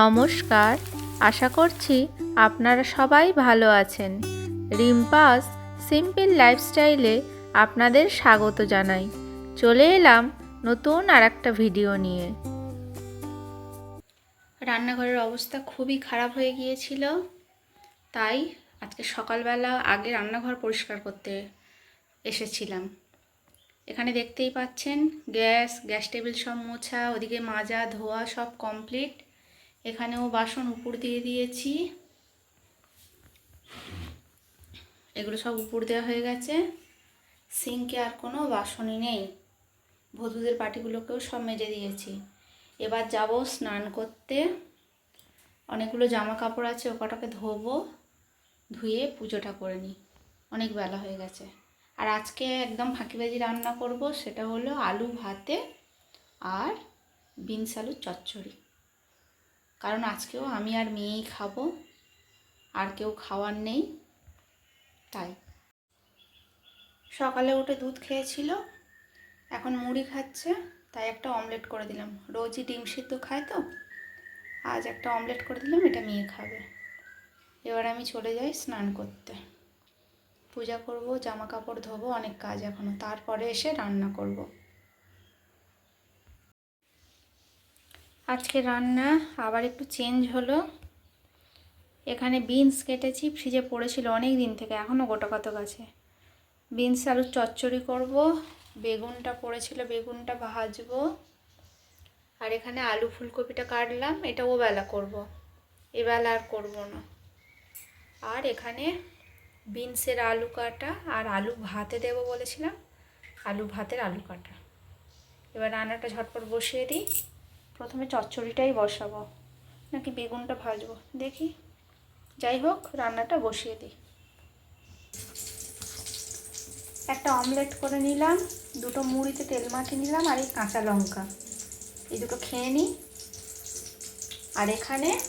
নমস্কার। আশা করছি আপনারা সবাই ভালো আছেন। রিম্পাস সিম্পল লাইফস্টাইলে আপনাদের স্বাগত জানাই। চলে এলাম নতুন আর একটা ভিডিও নিয়ে। রান্নাঘরের অবস্থা খুবই খারাপ হয়ে গিয়েছিল। তাই আজকে সকালবেলা আগে রান্নাঘর পরিষ্কার করতে এসেছিলাম। এখানে দেখতেই পাচ্ছেন, গ্যাস গ্যাস টেবিল সব মোছা, ওদিকে মাজা, ধোয়া সব কমপ্লিট এখানেও বাসন উপর দিয়ে দিয়েছি। এগুলো সব উপর দেওয়া হয়ে গেছে। সিঙ্কে আর কোনো বাসনই নেই। বধূদের পাটিগুলোকেও সব মেজে দিয়েছি। এবার যাব স্নান করতে। অনেকগুলো জামা কাপড় আছে, ও কটাকে ধোবো, ধুয়ে পুজোটা করে নিই। অনেক বেলা হয়ে গেছে। আর আজকে একদম ফাঁকিবাজি রান্না করব, সেটা হলো আলু ভাতে আর বিনস আলুর চচ্চড়ি। কারণ আজকেও আমি আর মেয়েই খাব, আর কেউ খাওয়ার নেই, তাই। সকালে উঠে দুধ খেয়েছিল, এখন মুড়ি খাচ্ছে, তাই একটা অমলেট করে দিলাম। রোজই ডিম সিদ্ধ খায় তো, আজ একটা অমলেট করে দিলাম, এটা মেয়ে খাবে। এবার আমি চলে যাই স্নান করতে। পূজা করব জামা কাপড় ধোবো, অনেক কাজ এখনও তারপরে এসে রান্না করব। আজকে রান্না আবার একটু চেঞ্জ হলো। এখানে বিনস কেটেছি ফ্রিজে পড়েছিল অনেক দিন থেকে এখনও গোটা কত আছে বিনস আলুর চচ্চড়ি করব, বেগুনটা পড়েছিল, বেগুনটা ভাজবো। আর এখানে আলু ফুলকপিটা কাটলাম, এটা ও বেলা করব। এবেলা আর করব না। আর এখানে বিনসের আলু কাটা আর আলু ভাতে দেব বলেছিলাম, আলু ভাতের আলু কাটা। এবার রান্নাটা ঝটপট বসিয়ে দিই। প্রথমে চচ্চড়িটাই বসাবো, নাকি বেগুনটা ভাজবো? দেখি। যাই হোক, রান্নাটা বসিয়ে দিই। একটা অমলেট করে নিলাম, দুটো মুড়িতে তেল মাখিয়ে নিলাম, আর এই কাঁচা লঙ্কা। এই দুটো খেয়ে নিই। আর এখানে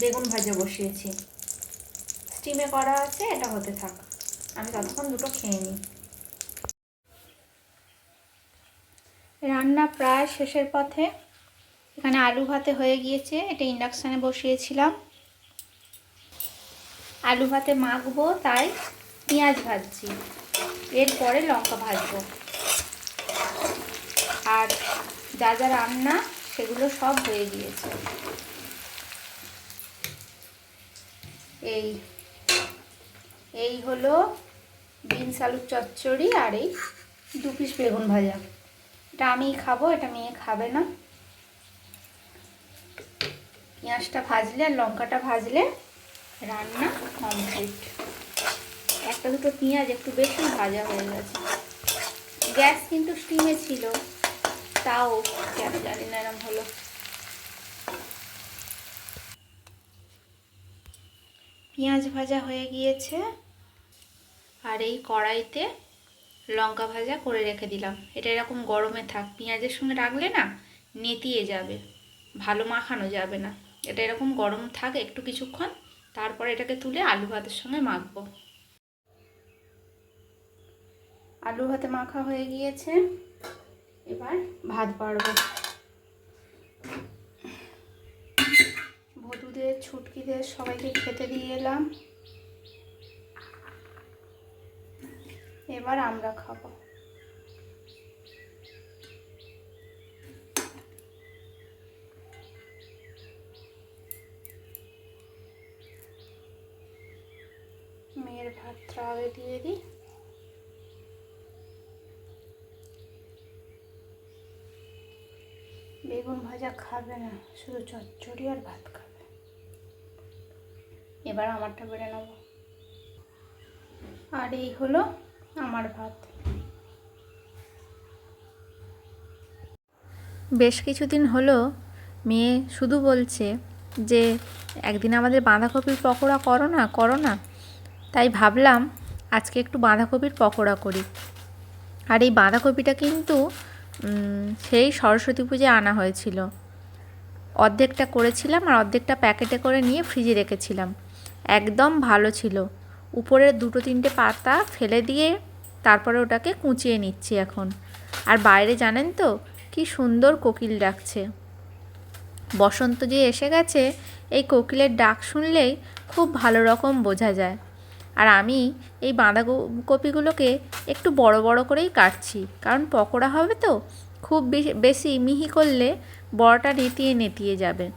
বেগুন ভাজা বসিয়েছি। স্টিমে করা আছে, এটা হতে থাক। আমি ততক্ষণ দুটো খেয়ে নিই। রান্না প্রায় শেষের পথে। এখানে আলু ভাতে হয়ে গিয়েছে, এটা ইন্ডাকশানে বসিয়েছিলাম। আলু ভাতে মাখবো, তাই পেঁয়াজ ভাজছি। এরপরে লঙ্কা ভাজবো। আর যা যা রান্না, সেগুলো সব হয়ে গিয়েছে। এই এই হলো বিনস আলুর চচ্চড়ি আর এই দু পিস বেগুন ভাজা। এটা আমিই খাব, এটা মেয়ে খাবে না। পেঁয়াজটা ভাজলে আর লঙ্কাটা ভাজলে রান্না কমপ্লিট একটা দুটো পেঁয়াজ একটু বেশি ভাজা হয়ে গেছে। গ্যাস কিন্তু স্টিমে ছিল, তাও কেন জানি না এরম হলো। পেঁয়াজ ভাজা হয়ে গিয়েছে, আর এই কড়াইতে লঙ্কা ভাজা করে রেখে দিলাম। এটা এরকম গরমে থাক, পেঁয়াজের সঙ্গে রাখলে না, নেতিয়ে যাবে, ভালো মাখানো যাবে না। এটা এরকম গরম থাক একটু কিছুক্ষণ, তারপর এটাকে তুলে আলু ভাতের সঙ্গে মাখবো। আলু ভাতে মাখা হয়ে গিয়েছে। এবার ভাত বাড়বো। বধুদের, ছুটকিদের সবাইকে খেতে দিয়ে এলাম। এবার আমরা খাব। দিয়ে দিই। বেগুন ভাজা খাবে না, শুধু চচ্চড়ি আর ভাত খাবে। এবার আমারটা বেড়ে নেব। আর এই হলো আমার ভাত। বেশ কিছুদিন হলো মেয়ে শুধু বলছে যে, একদিন আমাদের বাঁধাকপির পকোড়া করো না করো না। তাই ভাবলাম আজকে একটু বাঁধাকপির পকোড়া করি। আর এই বাঁধাকপিটা কিন্তু সেই সরস্বতী পুজোয় আনা হয়েছিল। অর্ধেকটা করেছিলাম আর অর্ধেকটা প্যাকেটে করে নিয়ে ফ্রিজে রেখেছিলাম। একদম ভালো ছিল। উপরের দুটো তিনটে পাতা ফেলে দিয়ে তারপরে ওটাকে কুচিয়ে নিচ্ছি এখন। আর বাইরে জানেন তো, কি সুন্দর কোকিল ডাকছে। বসন্ত যে এসে গেছে, এই কোকিলের ডাক শুনলেই খুব ভালো রকম বোঝা যায়। আর আমি এই বাঁধাকপিগুলোকে একটু বড় বড় করেই কাটছি। কারণ পকোড়া হবে তো, খুব বেশি- মিহি করলে বড়টা নেতিয়ে নেতিয়ে যাবে।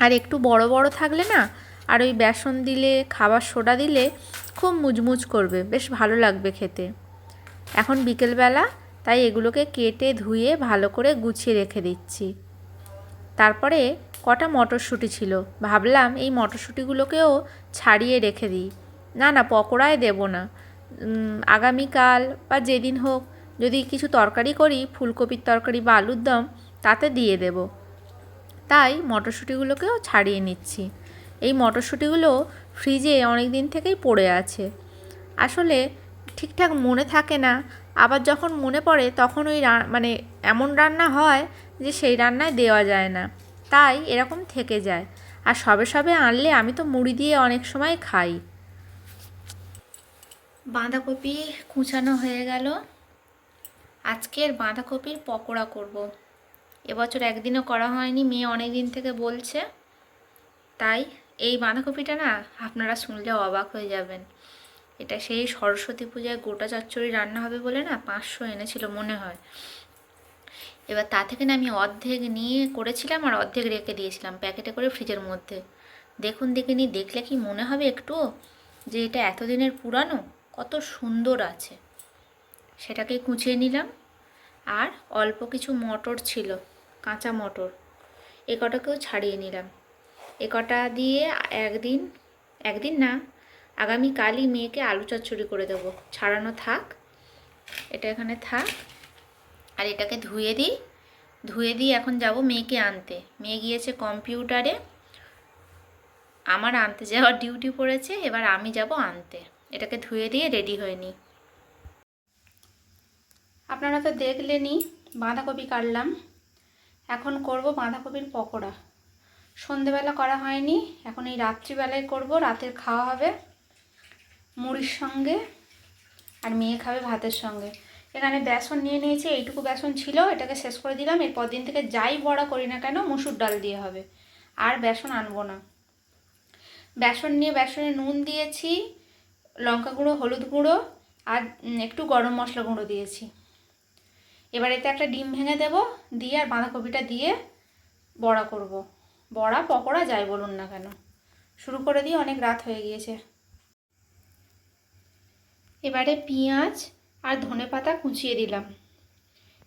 আর একটু বড় বড় থাকলে না, আর ওই বেসন দিলে, খাবার সোডা দিলে খুব মুচমুচ করবে, বেশ ভালো লাগবে খেতে। এখন বিকেলবেলা, তাই এগুলোকে কেটে ধুয়ে ভালো করে গুছিয়ে রেখে দিচ্ছি। তারপরে কটা মটরশুঁটি ছিল, ভাবলাম এই মটরশুঁটিগুলোকেও ছাড়িয়ে রেখে দিই। না না পকোড়ায় দেব না। আগামীকাল বা যেদিন হোক যদি কিছু তরকারি করি, ফুলকপির তরকারি বা আলুর দম, তাতে দিয়ে দেব। তাই মটরশুঁটিগুলোকেও ছাড়িয়ে নিচ্ছি। এই মটরশুঁটিগুলো ফ্রিজে অনেক দিন থেকেই পড়ে আছে। আসলে ঠিকঠাক মনে থাকে না। আবার যখন মনে পড়ে, তখন ওই মানে এমন রান্না হয় যে সেই রান্নায় দেওয়া যায় না। তাই এরকম থেকে যায়। আর সবে সবে আনলে আমি তো মুড়ি দিয়ে অনেক সময় খাই। বাঁধাকপি কুচানো হয়ে গেল। আজকের বাঁধাকপির পকোড়া করব। এবছর একদিনও করা হয়নি, মেয়ে অনেক দিন থেকে বলছে। তাই এই বাঁধাকপিটা না আপনারা শুনলে অবাক হয়ে যাবেন। এটা সেই সরস্বতী পূজায় গোটা চচ্চড়ি রান্না হবে বলে না পাঁচশো এনেছিল মনে হয়। এবার তা থেকে না আমি অর্ধেক নিয়ে করেছিলাম আর অর্ধেক রেখে দিয়েছিলাম প্যাকেটে করে ফ্রিজের মধ্যে। দেখুন দেখিনি, দেখলে কি মনে হবে একটুও যে এটা এতদিনের পুরানো? কত সুন্দর আছে। সেটাকে কুচিয়ে নিলাম। আর অল্প কিছু মটর ছিল, কাঁচা মটর। এ কটাকেও ছাড়িয়ে নিলাম। এ কটা দিয়ে একদিন একদিন না, আগামীকালই মেয়েকে আলু চচ্চড়ি করে দেবো। ছাড়ানো থাক, এটা এখানে থাক। আর এটাকে ধুয়ে দিই। ধুয়ে দিয়ে এখন যাব মেয়েকে আনতে। মেয়ে গিয়েছে কম্পিউটারে। আমার আনতে যাওয়ার ডিউটি পড়েছে, এবার আমি যাব আনতে। এটাকে ধুয়ে দিয়ে রেডি হয়ে নিই। আপনারা তো দেখলেনই বাঁধাকপি কাটলাম। এখন করব বাঁধাকপির পকোড়া। সন্ধেবেলা করা হয়নি, এখন এই রাত্রিবেলায় করব, রাতের খাওয়া হবে মুড়ির সঙ্গে আর মেয়ে খাবে ভাতের সঙ্গে। এখানে বেসন নিয়ে নিয়েছি, এইটুকু বেসন ছিল, এটাকে শেষ করে দিলাম। এরপর দিন থেকে যাই বড়া করি না কেন, মুসুর ডাল দিয়ে হবে। আর বেসন আনব না। বেসন নিয়ে বেসনে নুন দিয়েছি লঙ্কা গুঁড়ো, হলুদ গুঁড়ো আর একটু গরম মশলা গুঁড়ো দিয়েছি। এবার এতে একটা ডিম ভেঙে দেব দিয়ে আর বাঁধাকপিটা দিয়ে বড়া করব। বড়া, পকোড়া, যাই বলুন না কেন। শুরু করে দিয়ে অনেক রাত হয়ে গিয়েছে। এবারে পেঁয়াজ আর ধনে পাতা কুচিয়ে দিলাম।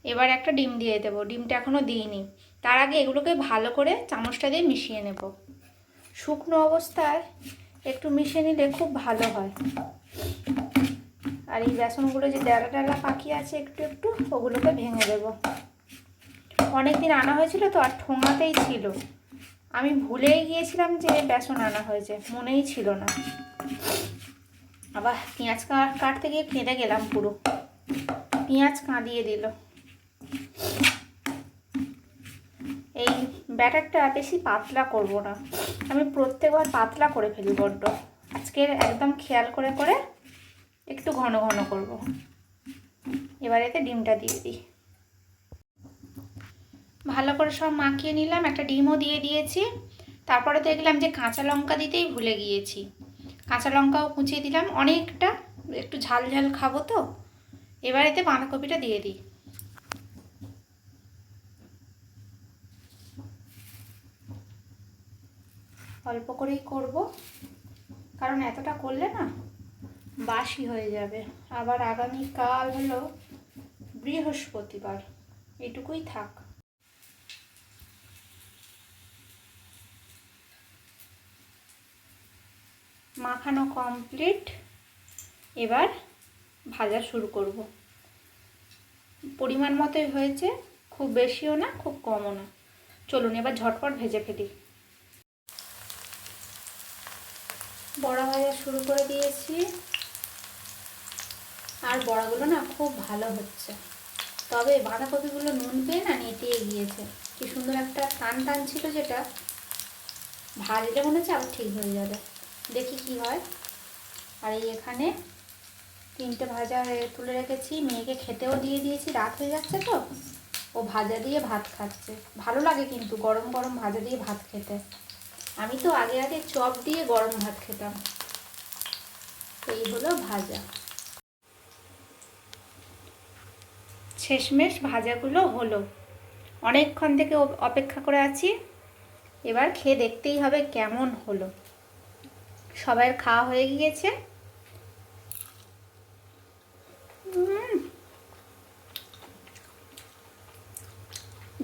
এবার একটা ডিম দিয়ে দেবো। ডিমটা এখনও দিইনি। তার আগে এগুলোকে ভালো করে চামচটা দিয়ে মিশিয়ে নেব। শুকনো অবস্থায় একটু মিশিয়ে নিলে খুব ভালো হয়। আর এই বেসনগুলো যে ডেলা ডেলা পাখি আছে একটু একটু, ওগুলোকে ভেঙে দেবো। অনেক দিন আনা হয়েছিল তো, আর ঠোঙাতেই ছিল। আমি ভুলেই গিয়েছিলাম যে বেসন আনা হয়েছে, মনেই ছিল না। আবার পেঁয়াজ কাটতে গিয়ে কেঁদে গেলাম পুরো। পেঁয়াজ কাঁদিয়ে দিল। এই ব্যাটারটা বেশি পাতলা করব না। আমি প্রত্যেকবার পাতলা করে ফেলি বড্ড। আজকের একদম খেয়াল করে করে একটু ঘন ঘন করব। এবার এতে ডিমটা দিয়ে দিই। ভালো করে সব মাখিয়ে নিলাম, একটা ডিমও দিয়ে দিয়েছি। তারপরে দেখলাম যে কাঁচা লঙ্কা দিতেই ভুলে গিয়েছি। কাঁচা লঙ্কাও কুচিয়ে দিলাম, অনেকটা। একটু ঝাল ঝাল খাব তো। এবার এতে বাঁধাকপিটা দিয়ে দিই। অল্প করেই করব। কারণ এতটা করলে না বাসি হয়ে যাবে। আবার আগামীকাল হলো বৃহস্পতিবার। এটুকুই থাক। মাখানো কমপ্লিট এবার ভাজা শুরু করব। পরিমাণ মতোই হয়েছে, খুব বেশিও না, খুব কমও না। চলুন এবার ঝটপট ভেজে ফেলি। বড়া ভাজা শুরু করে দিয়েছি। আর বড়াগুলো না খুব ভালো হচ্ছে। তবে বাঁধাকপিগুলো নুন পেয়ে না নেতিয়ে গিয়েছে। কি সুন্দর একটা টান টান ছিল যেটা। ভাজলে মনে হচ্ছে আবার ঠিক হয়ে যাবে। দেখি কি হয়। আর এই এখানে তিনটে ভাজা তুলে রেখেছি। মেয়েকে খেতেও দিয়ে দিয়েছি। রাত হয়ে যাচ্ছে তো। ও ভাজা দিয়ে ভাত খাচ্ছে। ভালো লাগে কিন্তু গরম গরম ভাজা দিয়ে ভাত খেতে। আমি তো আগে আগে চপ দিয়ে গরম ভাত খেতাম। এই হলো ভাজা। শেষমেশ ভাজাগুলো হলো। অনেকক্ষণ থেকে অপেক্ষা করে আছি। এবার খেয়ে দেখতেই হবে কেমন হলো। সবার খাওয়া হয়ে গিয়েছে।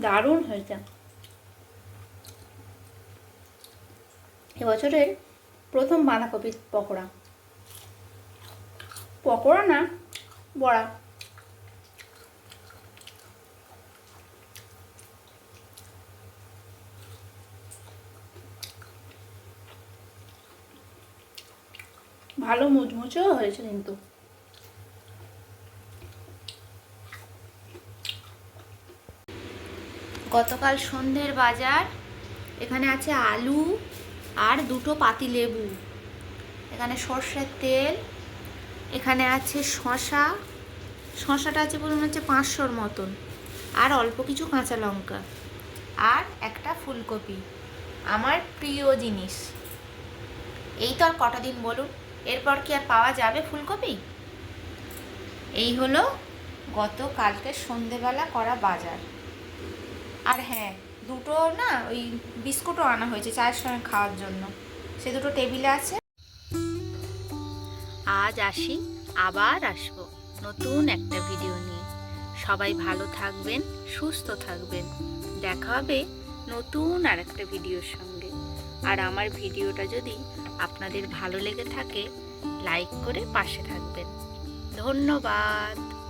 দারুণ হয়েছে। এবছরের প্রথম বাঁধাকপির পকোড়া। পকোড়া না, বড়া। ভালো মুচমুচেও হয়েছে কিন্তু। গতকাল সন্ধ্যের বাজার, এখানে আছে আলু আর দুটো পাতি লেবু। এখানে সর্ষের তেল, এখানে আছে শশা শশাটা আছে বলুন হচ্ছে পাঁচশোর মতন। আর অল্প কিছু কাঁচা লঙ্কা। আর একটা ফুলকপি। আমার প্রিয় জিনিস। এই তো আর কটা দিন বলুন। এরপর কি আর পাওয়া যাবে ফুলকপি? এই হলো গতকালকে সন্ধেবেলা করা বাজার। আর হ্যাঁ দুটো না ওই বিস্কুটও আনা হয়েছে চায়ের সঙ্গে খাওয়ার জন্য। সে দুটো টেবিলে আছে। আজ আসি, আবার আসব নতুন একটা ভিডিও নিয়ে। সবাই ভালো থাকবেন, সুস্থ থাকবেন। দেখা হবে নতুন আর একটা ভিডিওর সঙ্গে। আর আমার ভিডিওটা যদি আপনাদের ভালো লেগে থাকে, লাইক করে পাশে থাকবেন। ধন্যবাদ।